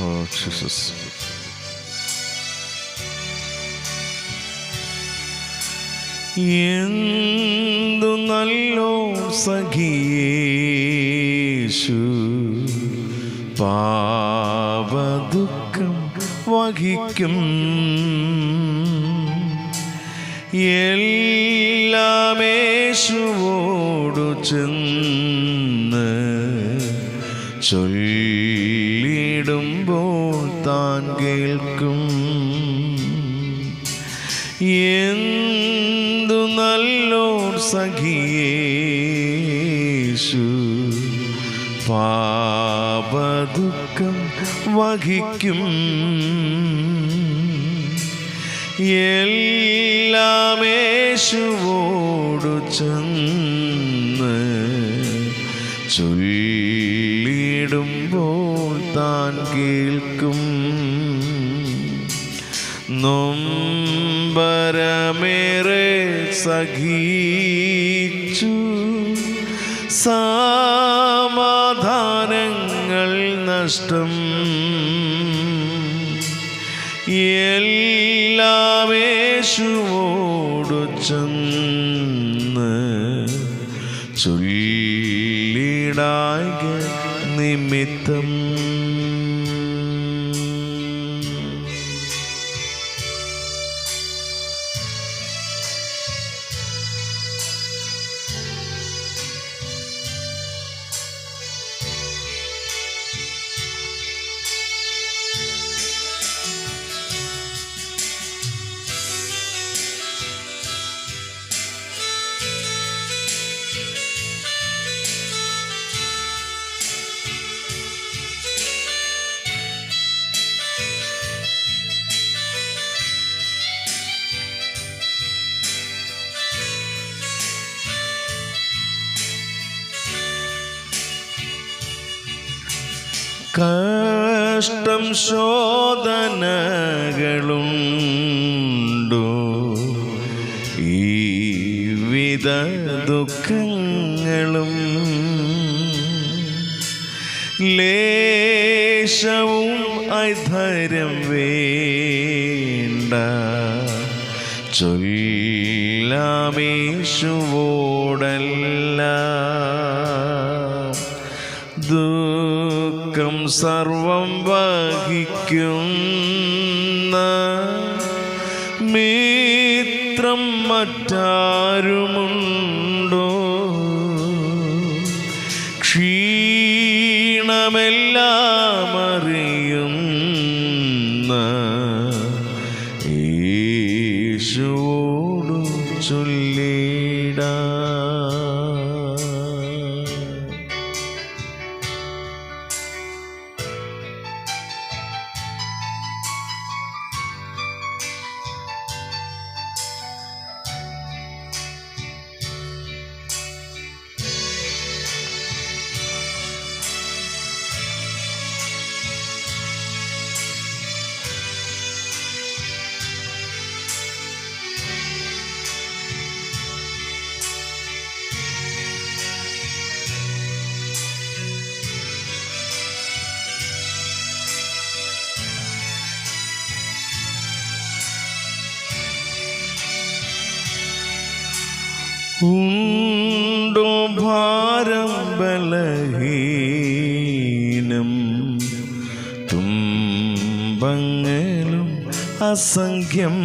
Oh, Jesus. എന്തു നല്ലോ സഖിയേശു പാവദുഃഖം വഹിക്കും എല്ലാമേശുവോടു ചെന്ന് ചൊല്ലിടുമ്പോൾ കേൾക്കും എന്തു നല്ലോർ സഖിയേശു പാപദുഃഖം വഹിക്കും. എല്ലാമേശുവോടു ചെന്ന് ചൊല്ലിടുമ്പോൾ താൻ കേൾക്കും. നൊമ്പരമേറെ സഖീച്ചു. സമാധാനങ്ങൾ നഷ്ടം. എല്ലാവേശുവോടു ചെന്ന് ചൊല്ലിടായ നിമിത്തം. കഷ്ടം ശോധനകളുണ്ടോ. ഈവിധ വിധ ദുഃഖങ്ങളും ലേശവും ഐധരം വേണ്ട. ചൊല്ലാമേശുവോടല്ല സർവം വഹിക്കുന്ന മിത്രം മറ്റാരുമുണ്ടോ? ക്ഷീണമെല്ലാം അറിയുന്ന യേശുവോടു ചൊല്ലിടാ ഉണ്ടോ ഭാരം ബലഹീനം. തുമ്പങ്ങളും അസംഖ്യം.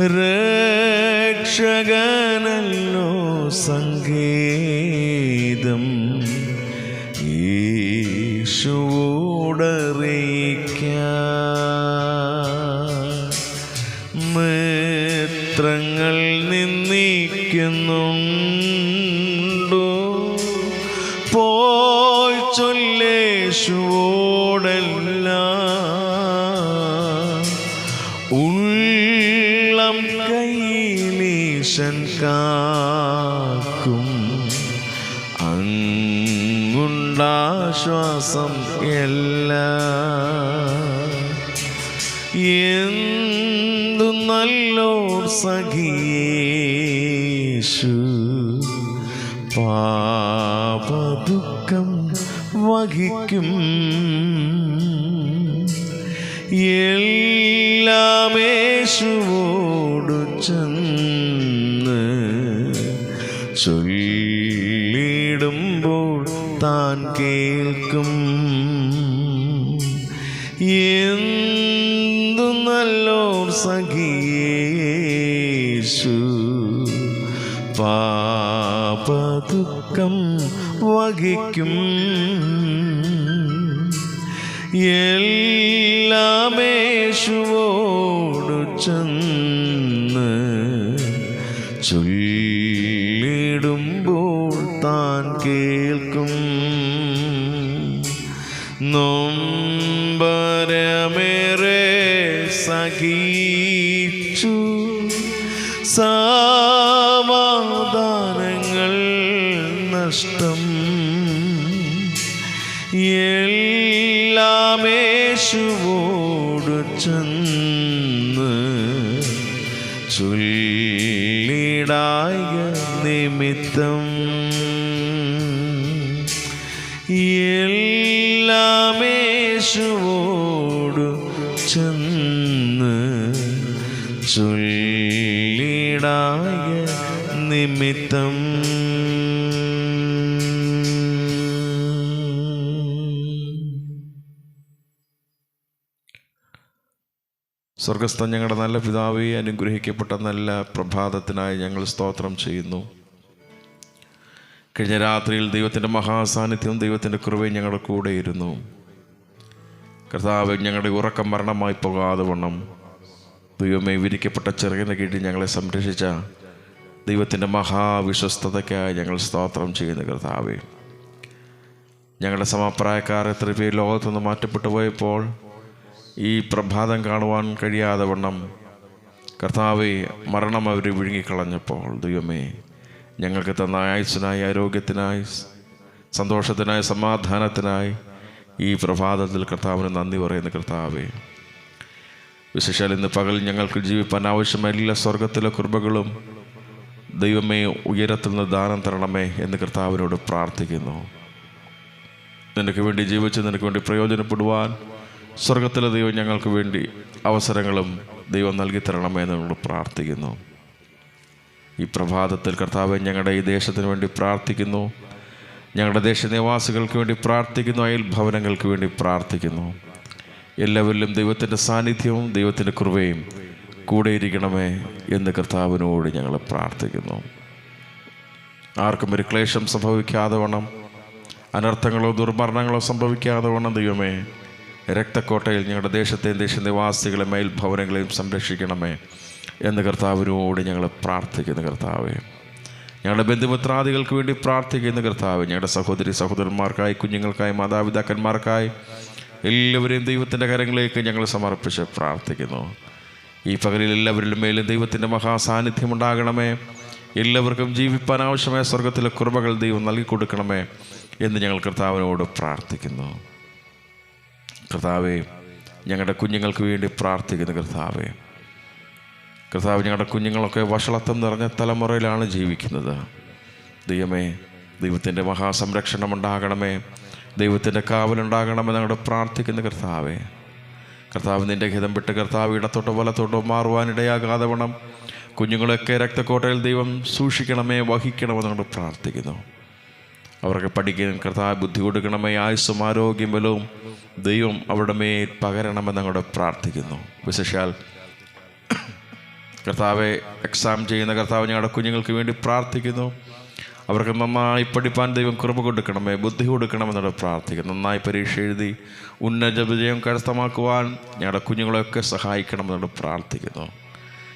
രക്ഷകനല്ലോ സങ്കേതം മിത്രങ്ങൾ നിന്നിക്കുന്നുണ്ടോ പോയി ചൊല്ലേശുവോടല്ല ഉള്ളം കൈലീശൻ കാക്കും. അങ്ങുണ്ടാശ്വാസം എല്ലാം. സഖിയേശു പാപദുഃഖം വഹിക്കും. എല്ലാമേശുവോടു ചെന്ന് ചൊല്ലിടുമ്പോൾ താൻ കേൾക്കും. എന്തു നല്ലോർ സഖിയേശു പാപദുഃഖം വഹിക്കും. എല്ലാമേശുവോടു ചെന്ന് ചൊല്ലിടുമ്പോൾ താൻ കേൾക്കും. നൊമ്പരമേറെ സഹിച്ചു സമാധാനങ്ങൾ നഷ്ടം. എല്ലാമേശുവോടു ചെന്ന് ചൊല്ലിടായ നിമിത്തം. എല്ലാമേശുവോടു നിമിത്തം. സ്വർഗസ്ഥ ഞങ്ങളുടെ നല്ല പിതാവെ അനുഗ്രഹിക്കപ്പെട്ട നല്ല പ്രഭാതത്തിനായി ഞങ്ങൾ സ്തോത്രം ചെയ്യുന്നു. കഴിഞ്ഞ രാത്രിയിൽ ദൈവത്തിന്റെ മഹാസാന്നിധ്യവും ദൈവത്തിന്റെ കൃപയും ഞങ്ങളുടെ കൂടെയിരുന്നു കർത്താവ് ഞങ്ങളുടെ ഉറക്കം മരണമായി പോകാതെ വണ്ണം. ദൈവമേ വിരിക്കപ്പെട്ട ചെറുകിന് കീഴിൽ ഞങ്ങളെ സംരക്ഷിച്ച ദൈവത്തിന്റെ മഹാവിശ്വസ്തതയ്ക്കായി ഞങ്ങൾ സ്തോത്രം ചെയ്യുന്ന കർത്താവേ. ഞങ്ങളുടെ സമപ്രായക്കാർ എത്ര പേര് ലോകത്തുനിന്ന് മാറ്റപ്പെട്ടു പോയപ്പോൾ ഈ പ്രഭാതം കാണുവാൻ കഴിയാതെ വണ്ണം കർത്താവെ മരണം അവർ വിഴുങ്ങിക്കളഞ്ഞപ്പോൾ ദൈവമേ ഞങ്ങൾക്ക് തന്ന ആയുസിനായി ആരോഗ്യത്തിനായി സന്തോഷത്തിനായി സമാധാനത്തിനായി ഈ പ്രഭാതത്തിൽ കർത്താവിന് നന്ദി പറയുന്ന കർത്താവേ. വിശേഷാൽ ഇന്ന് പകൽ ഞങ്ങൾക്ക് ജീവിപ്പാൻ ആവശ്യമായ എല്ലാ സ്വർഗത്തിലെ കൃപകളും ദൈവമേ ഉയരത്തിൽ നിന്ന് ദാനം തരണമേ എന്ന് കർത്താവിനോട് പ്രാർത്ഥിക്കുന്നു. നിനക്ക് വേണ്ടി ജീവിച്ച് നിനക്ക് വേണ്ടി പ്രയോജനപ്പെടുവാൻ സ്വർഗത്തിലെ ദൈവം ഞങ്ങൾക്ക് വേണ്ടി അവസരങ്ങളും ദൈവം നൽകി തരണമേ എന്ന് പ്രാർത്ഥിക്കുന്നു. ഈ പ്രഭാതത്തിൽ കർത്താവ് ഞങ്ങളുടെ ഈ ദേശത്തിന് വേണ്ടി പ്രാർത്ഥിക്കുന്നു. ഞങ്ങളുടെ ദേശനിവാസികൾക്ക് വേണ്ടി പ്രാർത്ഥിക്കുന്നു. അയൽ ഭവനങ്ങൾക്ക് വേണ്ടി പ്രാർത്ഥിക്കുന്നു. എല്ലാവരിലും ദൈവത്തിന്റെ സാന്നിധ്യവും ദൈവത്തിന്റെ കൃപയും കൂടെ ഇരിക്കണമേ എന്ന് കർത്താവിനോട് ഞങ്ങൾ പ്രാർത്ഥിക്കുന്നു. ആർക്കും ഒരു ക്ലേശം സംഭവിക്കാതെ വണ്ണം. അനർത്ഥങ്ങളോ ദുർമരണങ്ങളോ സംഭവിക്കാതെ വണ്ണം. ദൈവമേ രക്തക്കോട്ടയിൽ ഞങ്ങളുടെ ദേശത്തെയും ദേശനിവാസികളെ മേൽ ഭവനങ്ങളെയും സംരക്ഷിക്കണമേ എന്ന് കർത്താവിനോട് ഞങ്ങൾ പ്രാർത്ഥിക്കുന്നു കർത്താവേ. ഞങ്ങളുടെ ബന്ധുമിത്രാദികൾക്ക് വേണ്ടി പ്രാർത്ഥിക്കുന്ന കർത്താവ്. ഞങ്ങളുടെ സഹോദരി സഹോദരന്മാർക്കായി കുഞ്ഞുങ്ങൾക്കായി മാതാപിതാക്കന്മാർക്കായി എല്ലാവരെയും ദൈവത്തിന്റെ കരങ്ങളിലേക്ക് ഞങ്ങൾ സമർപ്പിച്ച് പ്രാർത്ഥിക്കുന്നു. ഈ പകലിൽ എല്ലാവരിലും മേലും ദൈവത്തിന്റെ മഹാസാന്നിധ്യം ഉണ്ടാകണമേ. എല്ലാവർക്കും ജീവിപ്പാൻ ആവശ്യമായ സ്വർഗത്തിലെ കുറവകൾ ദൈവം നൽകി കൊടുക്കണമേ എന്ന് ഞങ്ങൾ കർത്താവിനോട് പ്രാർത്ഥിക്കുന്നു. കർത്താവേ ഞങ്ങളുടെ കുഞ്ഞുങ്ങൾക്ക് വേണ്ടി പ്രാർത്ഥിക്കുന്നു കർത്താവേ. കർത്താവ് ഞങ്ങളുടെ കുഞ്ഞുങ്ങളൊക്കെ വഷളത്വം നിറഞ്ഞ തലമുറയിലാണ് ജീവിക്കുന്നത്. ദൈവമേ ദൈവത്തിന്റെ മഹാസംരക്ഷണം ഉണ്ടാകണമേ. ദൈവത്തിന്റെ കാവലുണ്ടാകണമെന്ന് ഞങ്ങളുടെ പ്രാർത്ഥിക്കുന്ന കർത്താവേ. കർത്താവ് നിന്റെ ഹിതം വിട്ട് കർത്താവ് ഇടത്തോട്ടോ വലത്തോട്ടോ മാറുവാനിടയാകാതെ വണ്ണം. കുഞ്ഞുങ്ങളെയൊക്കെ രക്തക്കോട്ടയിൽ ദൈവം സൂക്ഷിക്കണമേ വഹിക്കണമെന്ന് ഞങ്ങൾ പ്രാർത്ഥിക്കുന്നു. അവർക്ക് പഠിക്കാൻ കർത്താവ് ബുദ്ധി കൊടുക്കണമേ ആയുസ്സും ആരോഗ്യം ബലവും ദൈവം അവരുടെ മേൽ പകരണമെന്ന് ഞങ്ങളുടെ പ്രാർത്ഥിക്കുന്നു. വിശേഷാൽ കർത്താവെ എക്സാം ചെയ്യുന്ന കർത്താവ് ഞങ്ങളുടെ കുഞ്ഞുങ്ങൾക്ക് വേണ്ടി പ്രാർത്ഥിക്കുന്നു. അവർക്ക് നന്നായി പഠിപ്പാൻ ദൈവം കൃപ കൊടുക്കണമേ ബുദ്ധി കൊടുക്കണമെന്നോട് പ്രാർത്ഥിക്കുന്നു. നന്നായി പരീക്ഷ എഴുതി ഉന്നത വിജയം കരസ്ഥമാക്കുവാൻ ഞങ്ങളുടെ കുഞ്ഞുങ്ങളെയൊക്കെ സഹായിക്കണമെന്നോട് പ്രാർത്ഥിക്കുന്നു.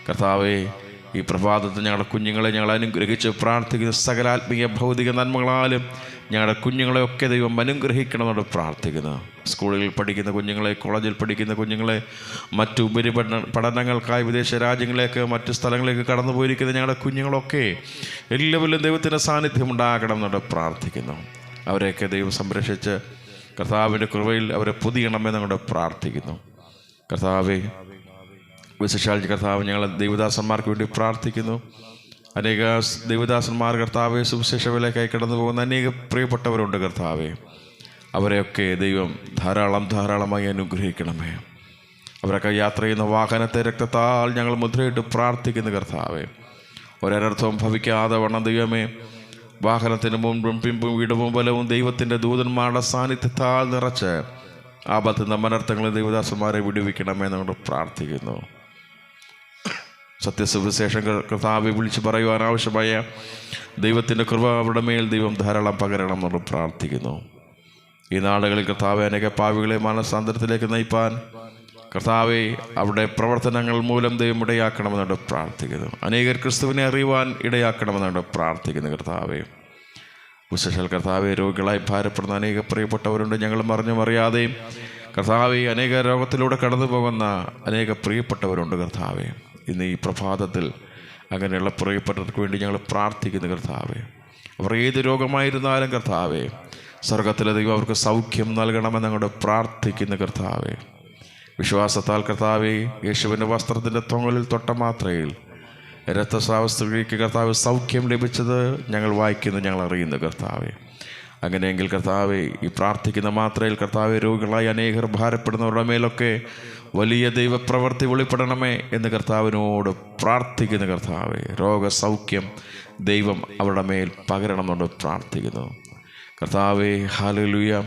കർത്താവെ ഈ പ്രഭാതത്തിൽ ഞങ്ങളുടെ കുഞ്ഞുങ്ങളെ ഞങ്ങൾ അനുഗ്രഹിച്ച് പ്രാർത്ഥിക്കുന്ന. സകലാത്മീയ ഭൗതിക നന്മകളാലും ഞങ്ങളുടെ കുഞ്ഞുങ്ങളെയൊക്കെ ദൈവം അനുഗ്രഹിക്കണമെന്നോട് പ്രാർത്ഥിക്കുന്നു. സ്കൂളുകളിൽ പഠിക്കുന്ന കുഞ്ഞുങ്ങളെ കോളേജിൽ പഠിക്കുന്ന കുഞ്ഞുങ്ങളെ മറ്റു ഉപരിപഠന പഠനങ്ങൾക്കായി വിദേശ രാജ്യങ്ങളിലേക്ക് മറ്റു സ്ഥലങ്ങളിലേക്ക് കടന്നു പോയിരിക്കുന്ന ഞങ്ങളുടെ കുഞ്ഞുങ്ങളൊക്കെ എല്ലാവരിലും ദൈവത്തിന്റെ സാന്നിധ്യം ഉണ്ടാകണം എന്നോട് പ്രാർത്ഥിക്കുന്നു. അവരെയൊക്കെ ദൈവം സംരക്ഷിച്ച് കർത്താവിന്റെ കൃപയിൽ അവരെ പൊതിയണമെന്ന് ഞങ്ങളുടെ പ്രാർത്ഥിക്കുന്നു. കർത്താവെ വിശേഷാൽ കർത്താവ് ഞങ്ങൾ ദൈവദാസന്മാർക്ക് വേണ്ടി പ്രാർത്ഥിക്കുന്നു. അനേക ദൈവദാസന്മാർ കർത്താവെ സുവിശേഷവിലേക്കായി കടന്നു പോകുന്ന അനേക പ്രിയപ്പെട്ടവരുണ്ട് കർത്താവെ. അവരെയൊക്കെ ദൈവം ധാരാളം ധാരാളമായി അനുഗ്രഹിക്കണമേ. അവരൊക്കെ യാത്ര ചെയ്യുന്ന വാഹനത്തെ രക്തത്താൽ ഞങ്ങൾ മുദ്രയിട്ട് പ്രാർത്ഥിക്കുന്നു കർത്താവെ. ഒരനർത്ഥവും ഭവിക്കാതെ വണ്ണം ദൈവമേ വാഹനത്തിന് മുൻപും പിമ്പും ഇടവും ബലവും ദൈവത്തിന്റെ ദൂതന്മാരുടെ സാന്നിധ്യത്താൽ നിറച്ച് ആപത്തുന്ന മനർത്ഥങ്ങളും ദൈവദാസന്മാരെ വിടുവിക്കണമേ നമ്മൾ പ്രാർത്ഥിക്കുന്നു. സത്യസുവിശേഷം കർത്താവെ വിളിച്ച് പറയുവാൻ ആവശ്യമായ ദൈവത്തിന്റെ കൃപ അവരുടെ മേൽ ദൈവം ധാരാളം പകരണം എന്ന് പ്രാർത്ഥിക്കുന്നു. ഈ നാടുകളിൽ കർത്താവെ അനേക പാവികളെ മാനസാന്തരത്തിലേക്ക് നയിപ്പാൻ കർത്താവെ അവിടെ പ്രവർത്തനങ്ങൾ മൂലം ദൈവം ഇടയാക്കണമെന്നുണ്ട് പ്രാർത്ഥിക്കുന്നു. അനേകർ ക്രിസ്തുവിനെ അറിയുവാൻ ഇടയാക്കണമെന്നുണ്ട് പ്രാർത്ഥിക്കുന്നു കർത്താവെ. വിശേഷൽ കർത്താവെ രോഗികളായി ഭാരപ്പെടുന്ന അനേക പ്രിയപ്പെട്ടവരുണ്ട്. ഞങ്ങൾ അറിഞ്ഞും അറിയാതെയും കർത്താവെ അനേക രോഗത്തിലൂടെ കടന്നു പോകുന്ന അനേക പ്രിയപ്പെട്ടവരുണ്ട് കർത്താവെ. ഇന്ന് ഈ പ്രഭാതത്തിൽ അങ്ങനെയുള്ള പ്രിയപ്പെട്ടവർക്ക് വേണ്ടി ഞങ്ങൾ പ്രാർത്ഥിക്കുന്നു കർത്താവേ. അവർ ഏത് രോഗമായിരുന്നാലും കർത്താവേ സ്വർഗത്തിലെ ദൈവം അവർക്ക് സൗഖ്യം നൽകണമെന്ന് ഞങ്ങളുടെ പ്രാർത്ഥിക്കുന്ന കർത്താവേ. വിശ്വാസത്താൽ കർത്താവേ യേശുവിന്റെ വസ്ത്രത്തിന്റെ തൊങ്ങലിൽ തൊട്ട മാത്രയിൽ രക്തസ്രാവസ്ഥയ്ക്ക് കർത്താവ് സൗഖ്യം ലഭിച്ചത് ഞങ്ങൾ വായിക്കുന്നു ഞങ്ങൾ അറിയുന്നു കർത്താവെ. അങ്ങനെയെങ്കിൽ കർത്താവെ ഈ പ്രാർത്ഥിക്കുന്ന മാത്രയിൽ കർത്താവെ രോഗികളായി അനേകർ ഭാരപ്പെടുന്നവരുടെ മേലൊക്കെ വലിയ ദൈവപ്രവൃത്തി വെളിപ്പെടണമേ എന്ന് കർത്താവിനോട് പ്രാർത്ഥിക്കുന്ന കർത്താവെ. രോഗസൗഖ്യം ദൈവം അവരുടെ മേൽ പകരണമെന്നുണ്ട് പ്രാർത്ഥിക്കുന്നു. കർത്താവെ ഹാലലുയ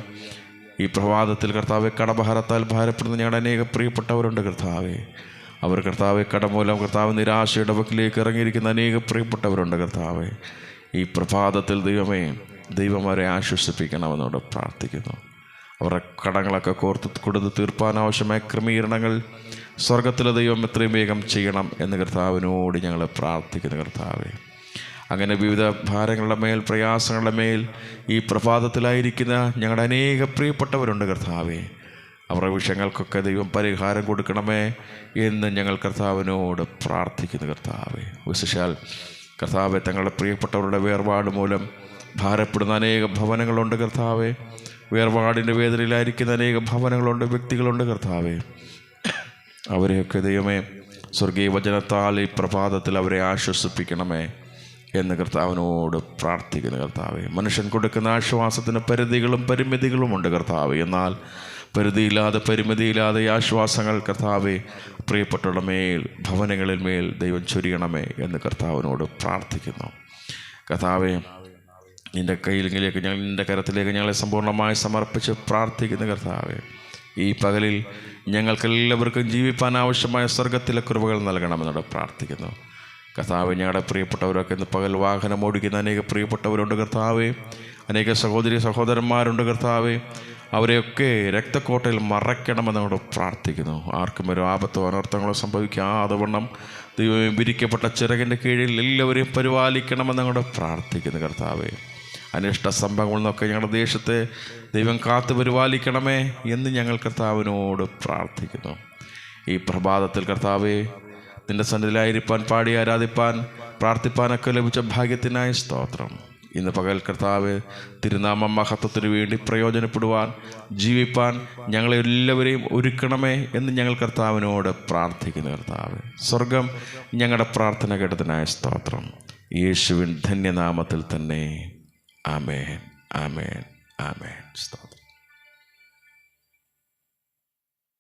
ഈ പ്രഭാതത്തിൽ കർത്താവെ കടഭാരത്താൽ ഭാരപ്പെടുന്ന ഞങ്ങളുടെ അനേക പ്രിയപ്പെട്ടവരുണ്ട് കർത്താവെ. അവർ കർത്താവെ കടമൂലം കർത്താവ് നിരാശയുടെ വക്കിലേക്ക് ഇറങ്ങിയിരിക്കുന്ന അനേക പ്രിയപ്പെട്ടവരുണ്ട് കർത്താവെ. ഈ പ്രഭാതത്തിൽ ദൈവമേ ദൈവം അവരെ ആശ്വസിപ്പിക്കണമെന്നോട് പ്രാർത്ഥിക്കുന്നു. അവരുടെ കടങ്ങളൊക്കെ കോർത്ത് കൊടുത്ത് തീർപ്പാൻ ആവശ്യമായ ക്രമീകരണങ്ങൾ സ്വർഗത്തിലെ ദൈവം എത്രയും വേഗം ചെയ്യണം എന്ന് കർത്താവിനോട് ഞങ്ങൾ പ്രാർത്ഥിക്കുന്നു കർത്താവെ. അങ്ങനെ വിവിധ ഭാരങ്ങളുടെ മേൽ പ്രയാസങ്ങളുടെ മേൽ ഈ പ്രഭാതത്തിലായിരിക്കുന്ന ഞങ്ങളുടെ അനേക പ്രിയപ്പെട്ടവരുണ്ട് കർത്താവെ. അവരുടെ വിഷയങ്ങൾക്കൊക്കെ ദൈവം പരിഹാരം കൊടുക്കണമേ എന്ന് ഞങ്ങൾ കർത്താവിനോട് പ്രാർത്ഥിക്കുന്നു കർത്താവെ. വിശേഷാൽ കർത്താവെ തങ്ങളുടെ പ്രിയപ്പെട്ടവരുടെ വേർപാട് മൂലം ഭാരപ്പെടുന്ന അനേക ഭവനങ്ങളുണ്ട് കർത്താവെ. വേർപാടിന്റെ വേദനയിലായിരിക്കുന്ന അനേക ഭവനങ്ങളുണ്ട് വ്യക്തികളുണ്ട് കർത്താവെ. അവരെയൊക്കെ ദൈവമേ സ്വർഗീയ വചനത്താൽ ഈ പ്രഭാതത്തിൽ അവരെ ആശ്വസിപ്പിക്കണമേ എന്ന് കർത്താവിനോട് പ്രാർത്ഥിക്കുന്നു കർത്താവെ. മനുഷ്യൻ കൊടുക്കുന്ന ആശ്വാസത്തിന് പരിധികളും പരിമിതികളുമുണ്ട് കർത്താവ്. എന്നാൽ പരിധിയില്ലാതെ പരിമിതിയില്ലാതെ ഈ ആശ്വാസങ്ങൾ കർത്താവെ പ്രിയപ്പെട്ടവരുടെ മേൽ ഭവനങ്ങളിൽ മേൽ ദൈവം ചൊരിയണമേ എന്ന് കർത്താവിനോട് പ്രാർത്ഥിക്കുന്നു. കർത്താവെ നിന്റെ കയ്യിലെങ്കിലേക്ക് ഞങ്ങൾ നിന്റെ കരത്തിലേക്ക് ഞങ്ങളെ സമ്പൂർണമായി സമർപ്പിച്ച് പ്രാർത്ഥിക്കുന്ന കർത്താവെ ഈ പകലിൽ ഞങ്ങൾക്കെല്ലാവർക്കും ജീവിപ്പാൻ ആവശ്യമായ സ്വർഗത്തിലെ കൃപകൾ നൽകണമെന്നോട് പ്രാർത്ഥിക്കുന്നു. കർത്താവ് ഞങ്ങളുടെ പ്രിയപ്പെട്ടവരൊക്കെ ഇന്ന് പകൽ വാഹനം ഓടിക്കുന്ന അനേക പ്രിയപ്പെട്ടവരുണ്ട് കർത്താവെ അനേക സഹോദരി സഹോദരന്മാരുണ്ട് കർത്താവെ അവരെയൊക്കെ രക്തക്കോട്ടയിൽ മറയ്ക്കണമെന്നോട് പ്രാർത്ഥിക്കുന്നു. ആർക്കും ഒരു ആപത്തോ അനർത്ഥങ്ങളോ സംഭവിക്കാതെ വണ്ണം ദൈവം വിരിക്കപ്പെട്ട ചിറകിന്റെ കീഴിൽ എല്ലാവരെയും പരിപാലിക്കണമെന്നങ്ങോട് പ്രാർത്ഥിക്കുന്നു കർത്താവെ. അനിഷ്ട സംഭവങ്ങളിൽ നിന്നൊക്കെ ഞങ്ങളുടെ ദേശത്തെ ദൈവം കാത്തു പരിപാലിക്കണമേ എന്ന് ഞങ്ങൾ കർത്താവിനോട് പ്രാർത്ഥിക്കുന്നു. ഈ പ്രഭാതത്തിൽ കർത്താവെ നിന്റെ സന്നിധിയിലായിരിക്കാൻ പാടി ആരാധിപ്പാൻ പ്രാർത്ഥിപ്പാനൊക്കെ ലഭിച്ച ഭാഗ്യത്തിനായി സ്തോത്രം. ഇന്ന് പകൽ കർത്താവ് തിരുനാമ മഹത്വത്തിന് വേണ്ടി പ്രയോജനപ്പെടുവാൻ ജീവിപ്പാൻ ഞങ്ങളെ എല്ലാവരെയും ഒരുക്കണമേ എന്ന് ഞങ്ങൾ കർത്താവിനോട് പ്രാർത്ഥിക്കുന്നു കർത്താവ്. സ്വർഗം ഞങ്ങളുടെ പ്രാർത്ഥന കേട്ടതിനായ സ്തോത്രം. യേശുവിൻ ധന്യനാമത്തിൽ തന്നെ Amen. Amen. Amen. Stop.